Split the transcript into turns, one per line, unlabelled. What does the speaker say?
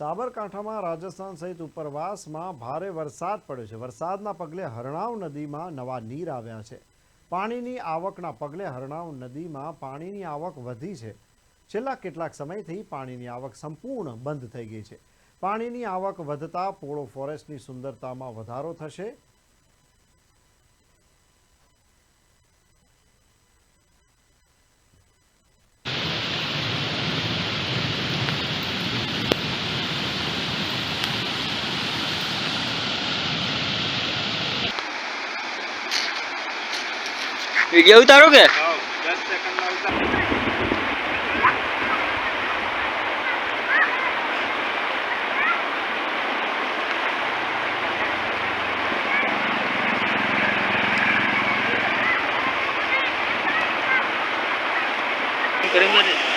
સાબરકાંઠામાં રાજસ્થાન સહિત ઉપરવાસમાં ભારે વરસાદ પડ્યો છે. વરસાદના પગલે હરણાવ નદીમાં નવા નીર આવ્યા છે. પાણીની આવકના પગલે હરણાવ નદીમાં પાણીની આવક વધી છે. છેલ્લા કેટલાક સમયથી પાણીની આવક સંપૂર્ણ બંધ થઈ ગઈ છે. પાણીની આવક વધતા પોળો ફોરેસ્ટની સુંદરતામાં વધારો થશે.
વીડિયો ઉતારો કે? કરેંગે